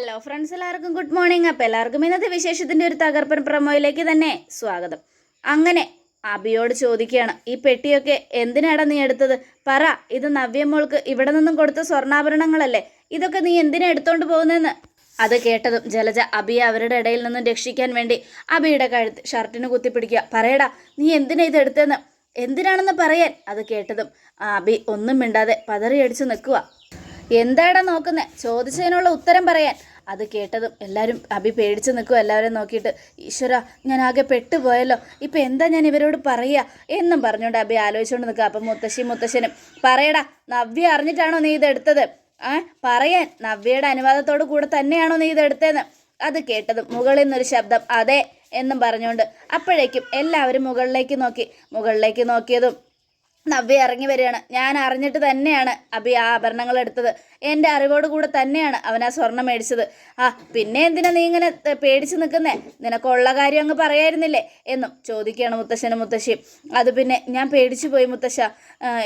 Hello friends എല്ലാവർക്കും good morning. അപ്പോൾ എല്ലാവർക്കും ഇന്നത്തെ വിശേഷത്തിന്റെ ഒരു തകർപ്പൻ പ്രമോയിലേക്ക് തന്നെ സ്വാഗതം. അങ്ങനെ അബിയോട് ചോദിക്കുകയാണ് ഈ പെട്ടിയൊക്കെ എന്തിനാടാ നീ എടുത്തത്? പറ ഇത് നവ്യമോൾക്ക് ഇവിടെ നിന്നും കൊടുത്ത സ്വർണാഭരണങ്ങളല്ലേ? ഇതൊക്കെ നീ എന്തിനാ എടുത്തോണ്ട് പോകുന്നതെന്ന് അത് കേട്ടതും ജലജ അബിയെ അവരുടെ ഇടയിൽ നിന്നും രക്ഷിക്കാൻ വേണ്ടി അബിയുടെ കഴുത്ത് ഷർട്ടിന് കുത്തിപ്പിടിക്കുക പറയടാ നീ എന്തിനാ ഇത് എടുത്തതെന്ന്? എന്തിനാണെന്ന് പറയാൻ? അത് കേട്ടതും അബി ഒന്നും മിണ്ടാതെ പതറിയടിച്ച് നിൽക്കുക എന്താടാ നോക്കുന്നത് ചോദിച്ചതിനുള്ള ഉത്തരം പറയാൻ. അത് കേട്ടതും എല്ലാവരും അഭി പേടിച്ച് നിൽക്കും എല്ലാവരും നോക്കിയിട്ട് ഈശ്വര ഞാൻ ആകെ പെട്ടുപോയല്ലോ. ഇപ്പം എന്താ ഞാൻ ഇവരോട് പറയുക എന്നും പറഞ്ഞുകൊണ്ട് അഭി ആലോചിച്ചുകൊണ്ട് നിൽക്കുക. അപ്പം മുത്തശ്ശി മുത്തശ്ശനും പറയടാ നവ്യ അറിഞ്ഞിട്ടാണോ നീ ഇതെടുത്തത്? ആ പറയാൻ. നവ്യയുടെ അനുവാദത്തോടു കൂടെ തന്നെയാണോ നീ ഇതെടുത്തതെന്ന് അത് കേട്ടതും മുകളിൽ നിന്നൊരു ശബ്ദം അതെ എന്നും പറഞ്ഞുകൊണ്ട് അപ്പോഴേക്കും എല്ലാവരും മുകളിലേക്ക് നോക്കി. മുകളിലേക്ക് നോക്കിയതും നവ്യ ഇറങ്ങി വരികയാണ്. ഞാൻ അറിഞ്ഞിട്ട് തന്നെയാണ് അഭി ആ ആഭരണങ്ങൾ എടുത്തത്. എന്റെ അറിവോട് കൂടെ തന്നെയാണ് അവൻ ആ സ്വർണം മേടിച്ചത്. ആ പിന്നെ എന്തിനാ നീ ഇങ്ങനെ പേടിച്ച് നിൽക്കുന്നേ? നിനക്കുള്ള കാര്യം അങ്ങ് പറയായിരുന്നില്ലേ? എന്നും ചോദിക്കുകയാണ് മുത്തശ്ശനും മുത്തശ്ശിയും. അത് പിന്നെ ഞാൻ പേടിച്ചു പോയി മുത്തശ്ശ.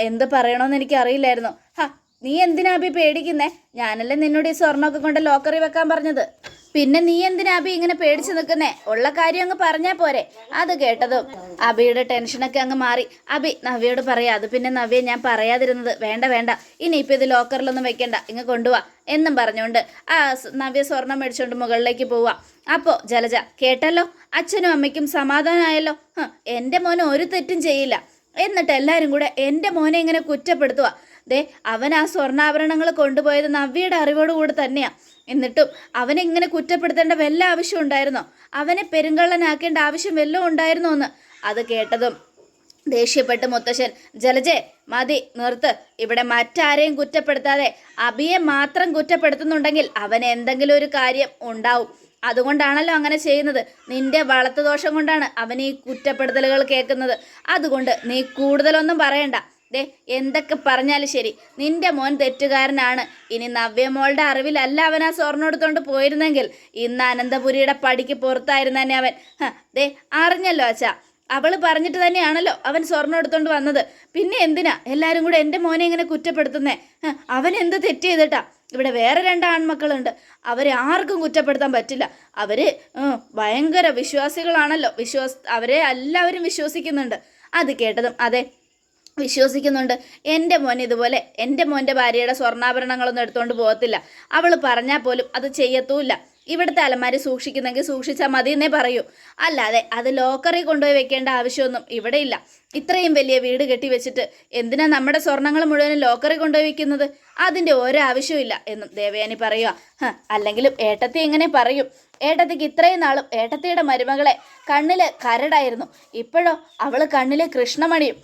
എന്ത് പറയണമെന്ന് എനിക്കറിയില്ലായിരുന്നു. ഹാ നീ എന്തിനാ അഭി പേടിക്കുന്നേ? ഞാനല്ലേ നിന്നോട് ഈ സ്വർണമൊക്കെ കൊണ്ട് ലോക്കറി വെക്കാൻ പറഞ്ഞത്. പിന്നെ നീ എന്തിനാ അബി ഇങ്ങനെ പേടിച്ചു നിൽക്കുന്നേ ഉള്ള കാര്യം അങ്ങ് പറഞ്ഞാ പോരെ. അത് കേട്ടതും അബിയുടെ ടെൻഷനൊക്കെ അങ്ങ് മാറി. അബി നവ്യോട് പറയാ അത് പിന്നെ നവ്യ ഞാൻ പറയാതിരുന്നത് വേണ്ട വേണ്ട. ഇനി ഇപ്പൊ ഇത് ലോക്കറിലൊന്നും വെക്കണ്ട. ഇങ്ങ് കൊണ്ടുപോവാ എന്നും പറഞ്ഞുകൊണ്ട് ആ നവ്യ സ്വർണം മേടിച്ചുകൊണ്ട് മുകളിലേക്ക് പോവാ. അപ്പോൾ ജലജ കേട്ടല്ലോ? അച്ഛനും അമ്മയ്ക്കും സമാധാനമായല്ലോ എന്റെ മോൻ ഒരു തെറ്റും ചെയ്യില്ല. എന്നിട്ട് എല്ലാവരും കൂടെ എന്റെ മോനെ ഇങ്ങനെ കുറ്റപ്പെടുത്തുക ദേ അവൻ ആ സ്വർണാഭരണങ്ങൾ കൊണ്ടുപോയത് നവ്യയുടെ അറിവോടുകൂടി തന്നെയാണ് എന്നിട്ടും അവനെ ഇങ്ങനെ കുറ്റപ്പെടുത്തേണ്ട വല്ല ആവശ്യം ഉണ്ടായിരുന്നോ? അവനെ പെരുങ്കള്ളനാക്കേണ്ട ആവശ്യം വല്ലതും ഉണ്ടായിരുന്നോ എന്ന്? അത് കേട്ടതും ദേഷ്യപ്പെട്ട് മുത്തശ്ശൻ. ജലജെ മതി നിർത്ത്. ഇവിടെ മറ്റാരെയും കുറ്റപ്പെടുത്താതെ അബിയെ മാത്രം കുറ്റപ്പെടുത്തുന്നുണ്ടെങ്കിൽ അവന് എന്തെങ്കിലും ഒരു കാര്യം ഉണ്ടാവും. അതുകൊണ്ടാണല്ലോ അങ്ങനെ ചെയ്യുന്നത്. നിന്റെ വളത്തുദോഷം കൊണ്ടാണ് അവൻ ഈ കുറ്റപ്പെടുത്തലുകൾ കേൾക്കുന്നത്. അതുകൊണ്ട് നീ കൂടുതലൊന്നും പറയണ്ട. ദേ എന്തൊക്കെ പറഞ്ഞാലും ശരി. നിന്റെ മോൻ തെറ്റുകാരനാണ്. ഇനി നവ്യമോളുടെ അറിവിലല്ല അവൻ ആ സ്വർണം എടുത്തോണ്ട് പോയിരുന്നെങ്കിൽ. ഇന്ന് അനന്തപുരിയുടെ പടിക്ക് പുറത്തായിരുന്നെ അവൻ. ദേ അറിഞ്ഞല്ലോ അച്ഛാ. അവൾ പറഞ്ഞിട്ട് തന്നെയാണല്ലോ അവൻ സ്വർണം എടുത്തോണ്ട് വന്നത്. പിന്നെ എന്തിനാ? എല്ലാരും കൂടെ എന്റെ മോനെ ഇങ്ങനെ കുറ്റപ്പെടുത്തുന്നേ? അവൻ എന്ത് തെറ്റ് ചെയ്തിട്ടാ? ഇവിടെ വേറെ രണ്ട് ആൺമക്കളുണ്ട്. അവരെ ആർക്കും കുറ്റപ്പെടുത്താൻ പറ്റില്ല. അവർ ഭയങ്കര വിശ്വാസികളാണല്ലോ. വിശ്വാസ അവരെ എല്ലാവരും വിശ്വസിക്കുന്നുണ്ട്. അത് കേട്ടതും അതെ വിശ്വസിക്കുന്നുണ്ട്. എന്റെ മോൻ ഇതുപോലെ എന്റെ മോന്റെ ഭാര്യയുടെ സ്വർണാഭരണങ്ങളൊന്നും എടുത്തുകൊണ്ട് പോകത്തില്ല. അവൾ പറഞ്ഞാൽ പോലും അത് ചെയ്യത്തുമില്ല ഇവിടുത്തെ അലമാരി സൂക്ഷിക്കുന്നെങ്കിൽ സൂക്ഷിച്ചാൽ മതി എന്നേ പറയൂ. അല്ലാതെ അത് ലോക്കറിൽ കൊണ്ടുപോയി വെക്കേണ്ട ആവശ്യമൊന്നും ഇവിടെ ഇല്ല. ഇത്രയും വലിയ വീട് കെട്ടി വെച്ചിട്ട് എന്തിനാ നമ്മുടെ സ്വർണങ്ങൾ മുഴുവനും ലോക്കറിൽ കൊണ്ടുപോയി വെക്കുന്നത്? അതിന്റെ ഒരാവശ്യവും ഇല്ല എന്നും ദേവയാനി പറയുക അല്ലെങ്കിലും ഏട്ടത്തി എങ്ങനെ പറയും? ഏട്ടത്തിക്ക് ഇത്രയും നാളും ഏട്ടത്തിയുടെ മരുമകളെ കണ്ണിൽ കരടായിരുന്നു. ഇപ്പോഴോ അവൾ കണ്ണിൽ കൃഷ്ണമണിയും.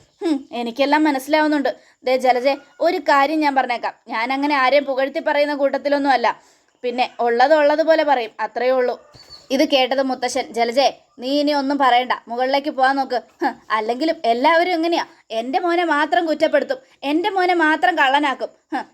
എനിക്കെല്ലാം മനസ്സിലാവുന്നുണ്ട്. ദേ ജലജെ ഒരു കാര്യം ഞാൻ പറഞ്ഞേക്കാം. ഞാൻ അങ്ങനെ ആരെയും പുകഴ്ത്തി പറയുന്ന കൂട്ടത്തിലൊന്നും അല്ല പിന്നെ ഉള്ളത് ഉള്ളതുപോലെ പറയും. അത്രയേ ഉള്ളൂ. ഇത് കേട്ടത് മുത്തശ്ശൻ. ജലജെ നീ ഇനി ഒന്നും പറയണ്ട. മുകളിലേക്ക് പോകാൻ നോക്ക്. അല്ലെങ്കിലും എല്ലാവരും എങ്ങനെയാ എന്റെ മോനെ മാത്രം കുറ്റപ്പെടുത്തും. എന്റെ മോനെ മാത്രം കള്ളനാക്കും.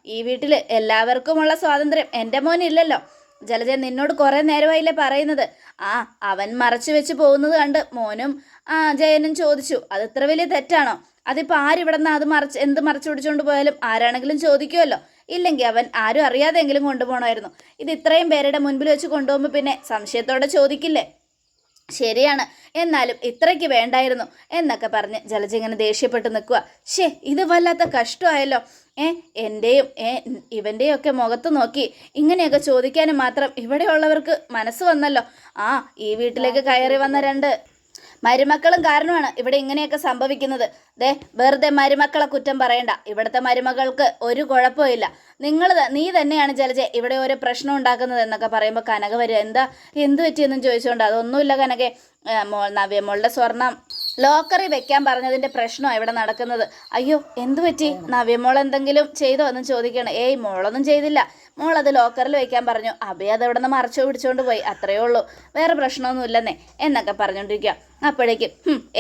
ഈ വീട്ടിൽ എല്ലാവർക്കുമുള്ള സ്വാതന്ത്ര്യം എന്റെ മോനില്ലല്ലോ. ജലജ നിന്നോട് കുറേ നേരമായില്ലേ പറയുന്നത്. ആ അവൻ മറച്ചു വെച്ച് പോകുന്നത് കണ്ട് മോനും ആ ജയനും ചോദിച്ചു അത് ഇത്ര വലിയ തെറ്റാണോ? അതിപ്പോൾ ആരിവിടെ നിന്ന് അത് മറച്ച് എന്ത് മറച്ചു പിടിച്ചുകൊണ്ട് പോയാലും ആരാണെങ്കിലും ചോദിക്കുമല്ലോ ഇല്ലെങ്കിൽ അവൻ ആരും അറിയാതെങ്കിലും കൊണ്ടുപോകണമായിരുന്നു ഇത് ഇത്രയും പേരുടെ മുൻപിൽ വെച്ച് കൊണ്ടുപോകുമ്പോൾ പിന്നെ സംശയത്തോടെ ചോദിക്കില്ലേ? ശരിയാണ്. എന്നാലും ഇത്രയ്ക്ക് വേണ്ടായിരുന്നു എന്നൊക്കെ പറഞ്ഞ് ജലജ ഇങ്ങനെ ദേഷ്യപ്പെട്ട് നിൽക്കുക ഷേ ഇത് വല്ലാത്ത കഷ്ടമായല്ലോ. ഏ എന്റെയും ഏ ഇവന്റെയൊക്കെ മുഖത്ത് നോക്കി ഇങ്ങനെയൊക്കെ ചോദിക്കാനും മാത്രം ഇവിടെയുള്ളവർക്ക് മനസ്സ് വന്നല്ലോ. ആ ഈ വീട്ടിലേക്ക് കയറി വന്ന രണ്ട് മരുമക്കളും കാരണമാണ് ഇവിടെ ഇങ്ങനെയൊക്കെ സംഭവിക്കുന്നത്. ദേ വെറുതെ മരുമക്കളെ കുറ്റം പറയണ്ട. ഇവിടുത്തെ മരുമകൾക്ക് ഒരു കുഴപ്പമില്ല നിങ്ങൾ നീ തന്നെയാണ് ജലജ ഇവിടെ ഓരോ പ്രശ്നം ഉണ്ടാക്കുന്നത് എന്നൊക്കെ പറയുമ്പോൾ കനക വരിക. എന്താ എന്ത് പറ്റിയെന്നും ചോദിച്ചുകൊണ്ട് അതൊന്നുമില്ല കനകെ. മോൾ നവ്യ മോളുടെ സ്വർണം ലോക്കറി വെക്കാൻ പറഞ്ഞതിന്റെ പ്രശ്നമാണ് ഇവിടെ നടക്കുന്നത്. അയ്യോ എന്തു പറ്റി? നവ്യമോൾ എന്തെങ്കിലും ചെയ്തോ എന്ന് ചോദിക്കണം. ഏയ് മോളൊന്നും ചെയ്തില്ല. മോൾ അത് ലോക്കറിൽ വെക്കാൻ പറഞ്ഞു. അഭയ അത് ഇവിടെ നിന്ന് മറച്ചു പിടിച്ചുകൊണ്ട് പോയി. അത്രയേ ഉള്ളൂ. വേറെ പ്രശ്നമൊന്നുമില്ലെന്നേ എന്നൊക്കെ പറഞ്ഞുകൊണ്ടിരിക്കുക അപ്പോഴേക്കും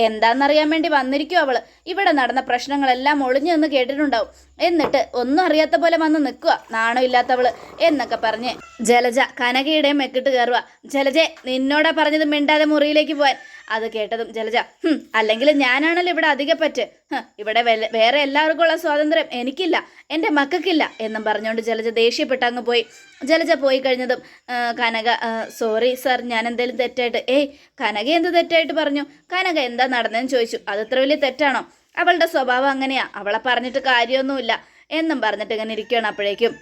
എന്താണെന്നറിയാൻ വേണ്ടി വന്നിരിക്കും അവൾ. ഇവിടെ നടന്ന പ്രശ്നങ്ങളെല്ലാം ഒളിഞ്ഞു നിന്ന് കേട്ടിട്ടുണ്ടാവും. എന്നിട്ട് ഒന്നും അറിയാത്ത പോലെ വന്ന് നിൽക്കുക നാണം ഇല്ലാത്തവൾ എന്നൊക്കെ പറഞ്ഞ് ജലജ കനകയുടെ മെക്കിട്ട് കയറുക ജലജെ നിന്നോടാ പറഞ്ഞത് മിണ്ടാതെ മുറിയിലേക്ക് പോവാൻ. അത് കേട്ടതും ജലജ "ഹും, അല്ലെങ്കിൽ ഞാനാണല്ലോ ഇവിടെ അധികപ്പറ്റ് പറ്റ്. ഇവിടെ വേറെ എല്ലാവർക്കും ഉള്ള സ്വാതന്ത്ര്യം എനിക്കില്ല എന്റെ മക്കൾക്കില്ല എന്നും പറഞ്ഞുകൊണ്ട് ജലജ ദേഷ്യപ്പെട്ട് അങ്ങ് പോയി. ജലജ പോയി കഴിഞ്ഞതും കനക സോറി സാർ ഞാൻ എന്തെങ്കിലും തെറ്റായിട്ട് ഏയ് കനക എന്ത് തെറ്റായിട്ട് പറഞ്ഞു കനക എന്താ നടന്നതെന്ന് ചോദിച്ചു. അതത്ര വലിയ തെറ്റാണോ? അവളുടെ സ്വഭാവം അങ്ങനെയാ. അവളെ പറഞ്ഞിട്ട് കാര്യമൊന്നുമില്ല. എന്നും പറഞ്ഞിട്ട് ഇങ്ങനെ ഇരിക്കുകയാണ് അപ്പോഴേക്കും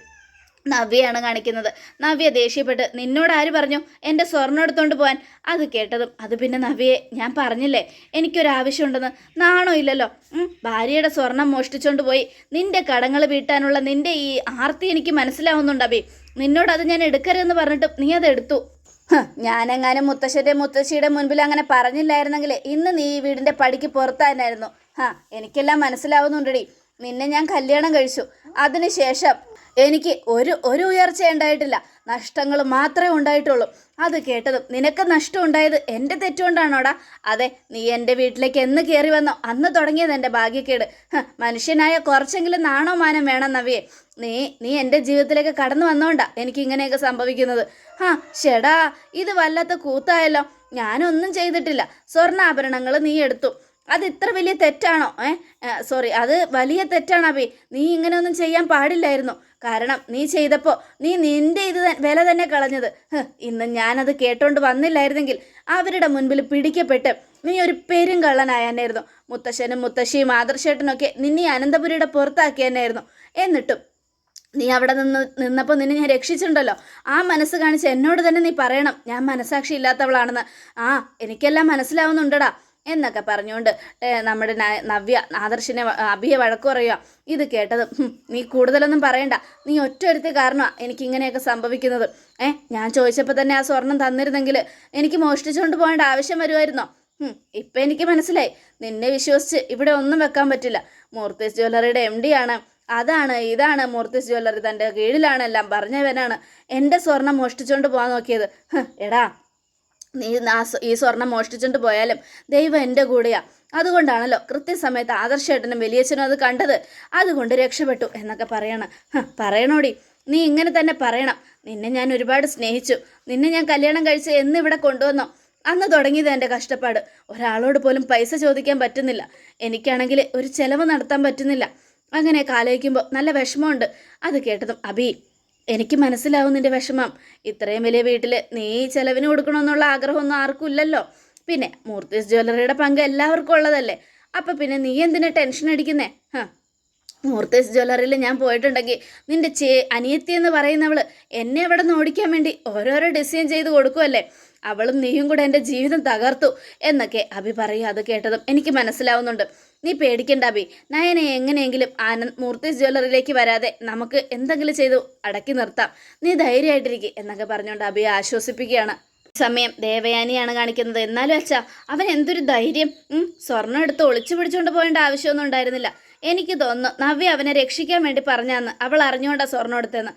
നവ്യയാണ് കാണിക്കുന്നത്. നവ്യ ദേഷ്യപ്പെട്ട് നിന്നോട് ആര് പറഞ്ഞു? എന്റെ സ്വർണം എടുത്തുകൊണ്ട് പോകാൻ അത് കേട്ടതും അത് പിന്നെ നവ്യയെ ഞാൻ പറഞ്ഞില്ലേ? എനിക്കൊരാവശ്യമുണ്ടെന്ന് നാണോ ഇല്ലല്ലോ? ഭാര്യയുടെ സ്വർണം മോഷ്ടിച്ചുകൊണ്ട് പോയി. നിന്റെ കടങ്ങൾ വീട്ടാനുള്ള നിന്റെ ഈ ആർത്തി എനിക്ക് മനസ്സിലാവുന്നുണ്ട് അബി നിന്നോട് അത് ഞാൻ എടുക്കരുതെന്ന് പറഞ്ഞിട്ടും നീ അത് എടുത്തു. ഞാനെങ്ങാനും മുത്തശ്ശന്റെ മുത്തശ്ശിയുടെ മുൻപിൽ അങ്ങനെ പറഞ്ഞില്ലായിരുന്നെങ്കിൽ ഇന്ന് നീ ഈ വീടിന്റെ പടിക്ക് പുറത്തായിരുന്നു ഹാ എനിക്കെല്ലാം മനസ്സിലാവുന്നുണ്ടടി. നിന്നെ ഞാൻ കല്യാണം കഴിച്ചു. അതിനുശേഷം എനിക്ക് ഒരു ഒരു ഉയർച്ച ഉണ്ടായിട്ടില്ല. നഷ്ടങ്ങൾ മാത്രമേ ഉണ്ടായിട്ടുള്ളൂ. അത് കേട്ടതും നിനക്ക് നഷ്ടം ഉണ്ടായത് എന്റെ തെറ്റുകൊണ്ടാണോടാ? അതെ നീ എന്റെ വീട്ടിലേക്ക് എന്ന് കയറി വന്നോ? അന്ന് തുടങ്ങിയത് എന്റെ ഭാഗ്യക്കേട്. മനുഷ്യനായ കുറച്ചെങ്കിലും നാണോ മാനം വേണം നവിയെ. നീ നീ എന്റെ ജീവിതത്തിലേക്ക് കടന്നു വന്നോണ്ടാ എനിക്ക് ഇങ്ങനെയൊക്കെ സംഭവിക്കുന്നത്. ഹാ ഷെടാ ഇത് വല്ലാത്ത കൂത്തായല്ലോ. ഞാനൊന്നും ചെയ്തിട്ടില്ല. സ്വർണാഭരണങ്ങൾ നീ എടുത്തു. അത് ഇത്ര വലിയ തെറ്റാണോ? ഏ സോറി അത് വലിയ തെറ്റാണ് അഭി. നീ ഇങ്ങനെയൊന്നും ചെയ്യാൻ പാടില്ലായിരുന്നു. കാരണം നീ ചെയ്തപ്പോൾ നീ നിന്റെ ഇത് വില തന്നെ കളഞ്ഞത്. ഇന്ന് ഞാനത് കേട്ടോണ്ട് വന്നില്ലായിരുന്നെങ്കിൽ അവരുടെ മുൻപിൽ പിടിക്കപ്പെട്ട് നീ ഒരു പെരും കള്ളനായെന്നായിരുന്നു മുത്തശ്ശനും മുത്തശ്ശിയും ആദർശേട്ടനൊക്കെ നിന്നെ അനന്തപുരിയുടെ പുറത്താക്കിയെന്നായിരുന്നു. എന്നിട്ടും നീ അവിടെ നിന്ന് നിന്നപ്പോൾ നിന്നെ ഞാൻ രക്ഷിച്ചിട്ടുണ്ടല്ലോ. ആ മനസ്സ് കാണിച്ച് എന്നോട് തന്നെ നീ പറയണം. ഞാൻ മനസാക്ഷി ഇല്ലാത്തവളാണെന്ന് ആ എനിക്കെല്ലാം മനസ്സിലാവുന്നുണ്ടടാ. എന്നൊക്കെ പറഞ്ഞുകൊണ്ട് നമ്മുടെ നവ്യ ആദർശിനെ അഭിയെ വഴക്കു പറയുക ഇത് കേട്ടത് നീ കൂടുതലൊന്നും പറയണ്ട. നീ ഒറ്റ ഒരുത്തി കാരണമാണ് എനിക്കിങ്ങനെയൊക്കെ സംഭവിക്കുന്നത്. ഏ ഞാൻ ചോദിച്ചപ്പോൾ തന്നെ ആ സ്വർണം തന്നിരുന്നെങ്കിൽ എനിക്ക് മോഷ്ടിച്ചുകൊണ്ട് പോകേണ്ട ആവശ്യം വരുമായിരുന്നോ ഇപ്പം എനിക്ക് മനസ്സിലായി. നിന്നെ വിശ്വസിച്ച് ഇവിടെ ഒന്നും വെക്കാൻ പറ്റില്ല. മൂർത്തീസ് ജ്വല്ലറിയുടെ എം ഡി ആണ്. അതാണ് ഇതാണ് മൂർത്തീസ് ജ്വല്ലറി തന്റെ കീഴിലാണ് എല്ലാം പറഞ്ഞവനാണ്. എന്റെ സ്വർണം മോഷ്ടിച്ചുകൊണ്ട് പോകാൻ നോക്കിയത്. എടാ നീ ഈ സ്വർണം മോഷ്ടിച്ചുകൊണ്ട് പോയാലും ദൈവം എന്റെ കൂടെയാണ് അതുകൊണ്ടാണല്ലോ കൃത്യസമയത്ത് ആദർശേട്ടനും വലിയച്ഛനും അത് കണ്ടത്. അതുകൊണ്ട് രക്ഷപ്പെട്ടു എന്നൊക്കെ പറയണം. പറയണോടി? നീ ഇങ്ങനെ തന്നെ പറയണം. നിന്നെ ഞാൻ ഒരുപാട് സ്നേഹിച്ചു. നിന്നെ ഞാൻ കല്യാണം കഴിച്ച് എന്ന് ഇവിടെ കൊണ്ടുവന്നോ? അന്ന് തുടങ്ങിയത് എന്റെ കഷ്ടപ്പാട്. ഒരാളോട് പോലും പൈസ ചോദിക്കാൻ പറ്റുന്നില്ല. എനിക്കാണെങ്കിൽ ഒരു ചെലവ് നടത്താൻ പറ്റുന്നില്ല. അങ്ങനെ ആലോചിക്കുമ്പോൾ നല്ല വിഷമമുണ്ട്. അത് കേട്ടതും അബി എനിക്ക് മനസ്സിലാവും നിന്റെ വിഷമം. ഇത്രയും വലിയ വീട്ടിൽ നീ ചെലവിന് കൊടുക്കണമെന്നുള്ള ആഗ്രഹമൊന്നും ആർക്കും ഇല്ലല്ലോ. പിന്നെ മൂർത്തീസ് ജ്വല്ലറിയുടെ പങ്ക് എല്ലാവർക്കും ഉള്ളതല്ലേ. അപ്പം പിന്നെ നീ എന്തിനാ ടെൻഷൻ അടിക്കുന്നേ? ഹാ. മൂർത്തീസ് ജ്വല്ലറിയിൽ ഞാൻ പോയിട്ടുണ്ടെങ്കിൽ നിന്റെ ചേ അനിയത്തി എന്ന് പറയുന്നവൾ എന്നെ അവിടെ നിന്ന് ഓടിക്കാൻ വേണ്ടി ഓരോരോ ഡിസൈൻ ചെയ്ത് കൊടുക്കുമല്ലേ അവളും നീയും കൂടെ എന്റെ ജീവിതം തകർത്തു എന്നൊക്കെ അഭി പറയും അത് കേട്ടതും എനിക്ക് മനസ്സിലാവുന്നുണ്ട്. നീ പേടിക്കണ്ട ബി നയനെ എങ്ങനെയെങ്കിലും ആനന്ദ് മൂർത്തി ജ്വല്ലറിയിലേക്ക് വരാതെ നമുക്ക് എന്തെങ്കിലും ചെയ്തു അടക്കി നിർത്താം. നീ ധൈര്യമായിട്ടിരിക്കും എന്നൊക്കെ പറഞ്ഞുകൊണ്ട് അബിയെ ആശ്വസിപ്പിക്കുകയാണ്. സമയം ദേവയാനിയാണ് കാണിക്കുന്നത്. എന്നാലും അച്ഛാ അവൻ എന്തൊരു ധൈര്യം. സ്വർണം എടുത്ത് ഒളിച്ചു പിടിച്ചുകൊണ്ട് പോകേണ്ട ആവശ്യമൊന്നും ഉണ്ടായിരുന്നില്ല. എനിക്ക് തോന്നുന്നു നവ്യ അവനെ രക്ഷിക്കാൻ വേണ്ടി പറഞ്ഞാന്ന് അവൾ അറിഞ്ഞുകൊണ്ടാ സ്വർണം എടുത്തതെന്ന്.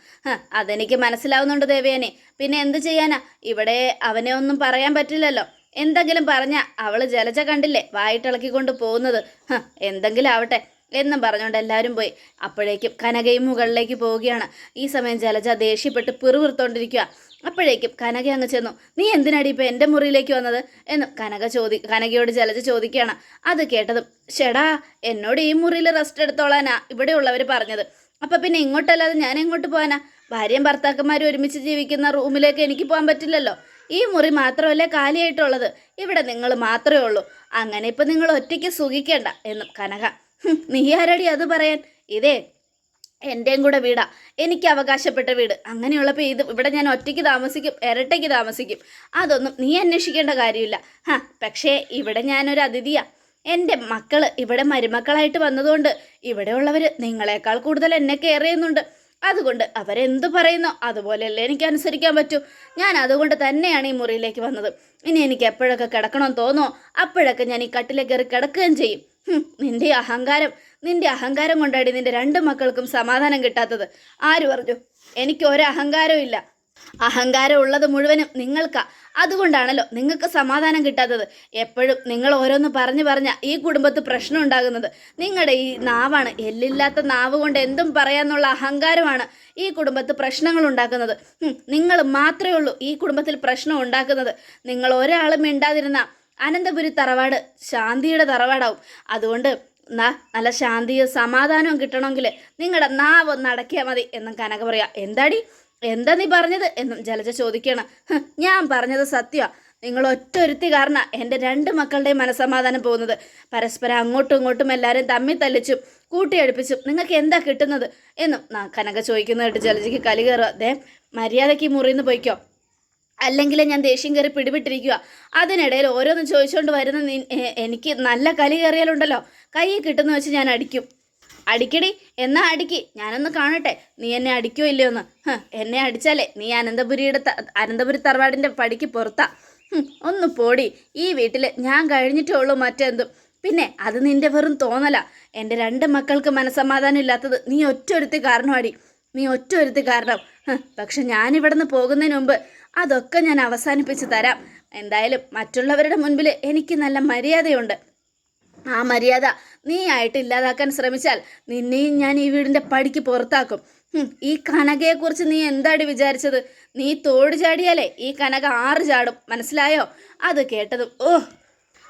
അതെനിക്ക് മനസ്സിലാവുന്നുണ്ട് ദേവയാനി. പിന്നെ എന്ത് ചെയ്യാനാ? ഇവിടെ അവനെ ഒന്നും പറയാൻ പറ്റില്ലല്ലോ. എന്തെങ്കിലും പറഞ്ഞ അവൾ ജലജ കണ്ടില്ലേ? വായിട്ടിളക്കിക്കൊണ്ട് പോകുന്നത്. എന്തെങ്കിലും ആവട്ടെ എന്നും പറഞ്ഞുകൊണ്ട് എല്ലാവരും പോയി. അപ്പോഴേക്കും കനകയും മുകളിലേക്ക് പോവുകയാണ്. ഈ സമയം ജലജ ദേഷ്യപ്പെട്ട് പിറുപിറുത്തോണ്ടിരിക്കുക അപ്പോഴേക്കും കനക അങ്ങ് ചെന്നു. നീ എന്തിനാടി ഇപ്പം എന്റെ മുറിയിലേക്ക് വന്നത്? എന്ന് കനക ചോദി കനകയോട് ജലജ ചോദിക്കുകയാണ്. അത് കേട്ടതും ഷെടാ എന്നോട് ഈ മുറിയിൽ റെസ്റ്റ് എടുത്തോളാനാ ഇവിടെയുള്ളവർ പറഞ്ഞത്. അപ്പം പിന്നെ ഇങ്ങോട്ടല്ലാതെ ഞാൻ എങ്ങോട്ട് പോകാനാ ഭാര്യയും ഭർത്താക്കന്മാരും ഒരുമിച്ച് ജീവിക്കുന്ന റൂമിലേക്ക് എനിക്ക് പോകാൻ പറ്റില്ലല്ലോ. ഈ മുറി മാത്രമല്ലേ കാലിയായിട്ടുള്ളത്? ഇവിടെ നിങ്ങൾ മാത്രമേ ഉള്ളൂ. അങ്ങനെ ഇപ്പം നിങ്ങൾ ഒറ്റയ്ക്ക് സുഖിക്കേണ്ട എന്നും കനക. "ഹും, നീ ആരടി അത് പറയാൻ? ഇതേ എന്റെയും കൂടെ വീടാ. എനിക്ക് അവകാശപ്പെട്ട വീട്. അങ്ങനെയുള്ളപ്പോൾ ഇത് ഇവിടെ ഞാൻ ഒറ്റയ്ക്ക് താമസിക്കും ഇരട്ടയ്ക്ക് താമസിക്കും. അതൊന്നും നീ അന്വേഷിക്കേണ്ട കാര്യമില്ല. ഹാ പക്ഷേ ഇവിടെ ഞാനൊരു അതിഥിയാ. എന്റെ മക്കൾ ഇവിടെ മരുമക്കളായിട്ട് വന്നതുകൊണ്ട് ഇവിടെയുള്ളവർ നിങ്ങളെക്കാൾ കൂടുതൽ എന്നെ കെയർ ചെയ്യുന്നുണ്ട്. അതുകൊണ്ട് അവരെന്ത് പറയുന്നോ അതുപോലെയല്ലേ എനിക്ക് അനുസരിക്കാൻ പറ്റൂ. ഞാൻ അതുകൊണ്ട് തന്നെയാണ് ഈ മുറിയിലേക്ക് വന്നത്. ഇനി എനിക്ക് എപ്പോഴൊക്കെ കിടക്കണമെന്ന് തോന്നോ അപ്പോഴൊക്കെ ഞാൻ ഈ കട്ടിലെ കയറി കിടക്കുകയും ചെയ്യും. നിന്റെ അഹങ്കാരം നിന്റെ അഹങ്കാരം കൊണ്ടാടി നിന്റെ രണ്ട് മക്കൾക്കും സമാധാനം കിട്ടാത്തത്. ആര് പറഞ്ഞു? എനിക്ക് ഒരു അഹങ്കാരവും ഇല്ല. അഹങ്കാരം ഉള്ളത് മുഴുവനും നിങ്ങൾക്കാ. അതുകൊണ്ടാണല്ലോ നിങ്ങൾക്ക് സമാധാനം കിട്ടാത്തത്. എപ്പോഴും നിങ്ങൾ ഓരോന്ന് പറഞ്ഞു പറഞ്ഞ ഈ കുടുംബത്ത് പ്രശ്നം ഉണ്ടാകുന്നത്. നിങ്ങളുടെ ഈ നാവാണ്. എല്ലില്ലാത്ത നാവ് കൊണ്ട് എന്തും പറയാന്നുള്ള അഹങ്കാരമാണ് ഈ കുടുംബത്ത് പ്രശ്നങ്ങൾ ഉണ്ടാക്കുന്നത്. നിങ്ങൾ മാത്രമേ ഉള്ളൂ ഈ കുടുംബത്തിൽ പ്രശ്നം ഉണ്ടാക്കുന്നത്. നിങ്ങൾ ഒരാളും മിണ്ടാതിരുന്ന അനന്തപുരി തറവാട് ശാന്തിയുടെ തറവാടാവും. അതുകൊണ്ട് നല്ല ശാന്തിയും സമാധാനവും കിട്ടണമെങ്കിൽ നിങ്ങളുടെ നാവ് ഒന്ന് അടക്കിയാൽ മതി എന്ന് കനക പറയാം. എന്താടി? എന്താ നീ പറഞ്ഞത് എന്നും ജലജ ചോദിക്കണം "ഹ്, ഞാൻ പറഞ്ഞത് സത്യമാണ് നിങ്ങൾ ഒറ്റൊരുത്തി കാരണം എന്റെ രണ്ട് മക്കളുടെയും മനസ്സമാധാനം പോകുന്നത്. പരസ്പരം അങ്ങോട്ടും ഇങ്ങോട്ടും എല്ലാവരും തമ്മി തല്ലിച്ചും കൂട്ടിയടുപ്പിച്ചും നിങ്ങൾക്ക് എന്താ കിട്ടുന്നത് എന്നും കനക ചോദിക്കുന്നതായിട്ട് ജലജയ്ക്ക് കലി കയറുക. ദേ മര്യാദയ്ക്ക് മുറിന്ന് പോയിക്കോ. അല്ലെങ്കിൽ ഞാൻ ദേഷ്യം കയറി പിടിപെട്ടിരിക്കുക അതിനിടയിൽ ഓരോന്ന് ചോദിച്ചുകൊണ്ട് വരുന്ന എനിക്ക് നല്ല കലി കയറിയാലുണ്ടല്ലോ. കൈ കിട്ടുന്ന വെച്ച് ഞാൻ അടിക്കും. അടിക്കടി എന്നാ അടിക്ക്? ഞാനൊന്ന് കാണട്ടെ. നീ എന്നെ അടിക്കോ ഇല്ലയോ എന്ന്? എന്നെ അടിച്ചാലേ നീ അനന്തപുരിയുടെ അനന്തപുരി തറവാടിന്റെ പടിക്ക് പുറത്താ. ഒന്ന് പോടി. ഈ വീട്ടിൽ ഞാൻ കഴിഞ്ഞിട്ടേ ഉള്ളൂ മറ്റെന്തും. പിന്നെ അത് നിന്റെ വെറും തോന്നല. എന്റെ രണ്ട് മക്കൾക്ക് മനസമാധാനം ഇല്ലാത്തത് നീ ഒറ്റ ഒരുത്തി കാരണമാടി. നീ ഒറ്റ ഒരുത്തി കാരണം പക്ഷെ ഞാനിവിടുന്ന് പോകുന്നതിന് മുമ്പ് അതൊക്കെ ഞാൻ അവസാനിപ്പിച്ച് തരാം. എന്തായാലും മറ്റുള്ളവരുടെ മുൻപിൽ എനിക്ക് നല്ല മര്യാദയുണ്ട്. ആ മര്യാദ നീ ആയിട്ട് ഇല്ലാതാക്കാൻ ശ്രമിച്ചാൽ നിന്നെയും ഞാൻ ഈ വീടിന്റെ പടിക്ക് പുറത്താക്കും. ഈ കനകയെക്കുറിച്ച് നീ എന്താടി വിചാരിച്ചത്? നീ തോട് ചാടിയാലേ ഈ കനക ആറ് ചാടും. മനസ്സിലായോ? അത് കേട്ടതും ഓ.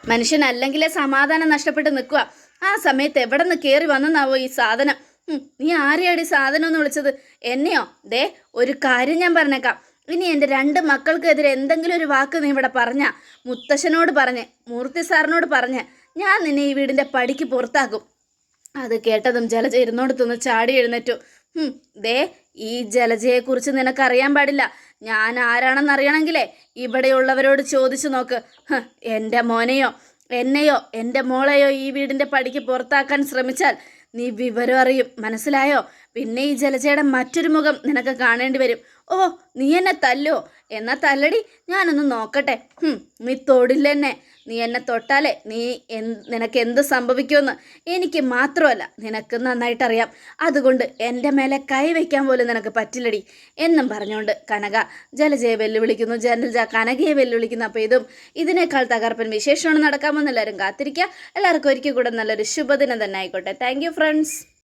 മനുഷ്യൻ അല്ലെങ്കിലേ സമാധാനം നഷ്ടപ്പെട്ട് നിൽക്കുക ആ സമയത്ത് എവിടെ നിന്ന് കയറി വന്നെന്നാവോ ഈ സാധനം? നീ ആരെയാടി സാധനം എന്ന് വിളിച്ചത്? എന്നെയോ? ദേ ഒരു കാര്യം ഞാൻ പറഞ്ഞേക്കാം. ഇനി എന്റെ രണ്ട് മക്കൾക്കെതിരെ എന്തെങ്കിലും ഒരു വാക്ക് നീ ഇവിടെ പറഞ്ഞ മുത്തശ്ശനോട് പറഞ്ഞ് മൂർത്തി സാറിനോട് പറഞ്ഞ് ഞാൻ നിന്നെ ഈ വീടിന്റെ പടിക്ക് പുറത്താക്കും. അത് കേട്ടതും ജലജ ഇരുന്നോടത്തുനിന്ന് ചാടി എഴുന്നേറ്റു. ദേ ഈ ജലജയെ കുറിച്ച് നിനക്കറിയാൻ പാടില്ല. ഞാൻ ആരാണെന്ന് അറിയണമെങ്കിലേ ഇവിടെയുള്ളവരോട് ചോദിച്ചു നോക്ക്. എന്റെ മോനെയോ എന്നെയോ എന്റെ മോളെയോ ഈ വീടിന്റെ പടിക്ക് പുറത്താക്കാൻ ശ്രമിച്ചാൽ നീ വിവരം അറിയും. മനസ്സിലായോ? പിന്നെ ഈ ജലജയുടെ മറ്റൊരു മുഖം നിനക്ക് കാണേണ്ടി വരും. ഓ നീ എന്നെ തല്ലോ. എന്നാ തല്ലടി ഞാനൊന്ന് നോക്കട്ടെ. നീ നീ തൊടില്ലെന്നെ. നീ എന്നെ തൊട്ടാലേ നീ നിനക്ക് എന്ത് സംഭവിക്കുമെന്ന് എനിക്ക് മാത്രമല്ല നിനക്ക് നന്നായിട്ടറിയാം. അതുകൊണ്ട് എന്റെ മേലെ കൈവയ്ക്കാൻ പോലും നിനക്ക് പറ്റില്ലടി എന്നും പറഞ്ഞുകൊണ്ട് കനക ജലജയെ വെല്ലുവിളിക്കുന്നു. ജനൽജ കനകയെ വെല്ലുവിളിക്കുന്നു. അപ്പോൾ ഇതും ഇതിനേക്കാൾ തകർപ്പൻ വിശേഷമാണ്. നടക്കാമെന്ന് എല്ലാവരും കാത്തിരിക്കുക. എല്ലാവർക്കും ഒരിക്കൽ കൂടെ നല്ലൊരു ശുഭദിനം തന്നെ ആയിക്കോട്ടെ. Thank friends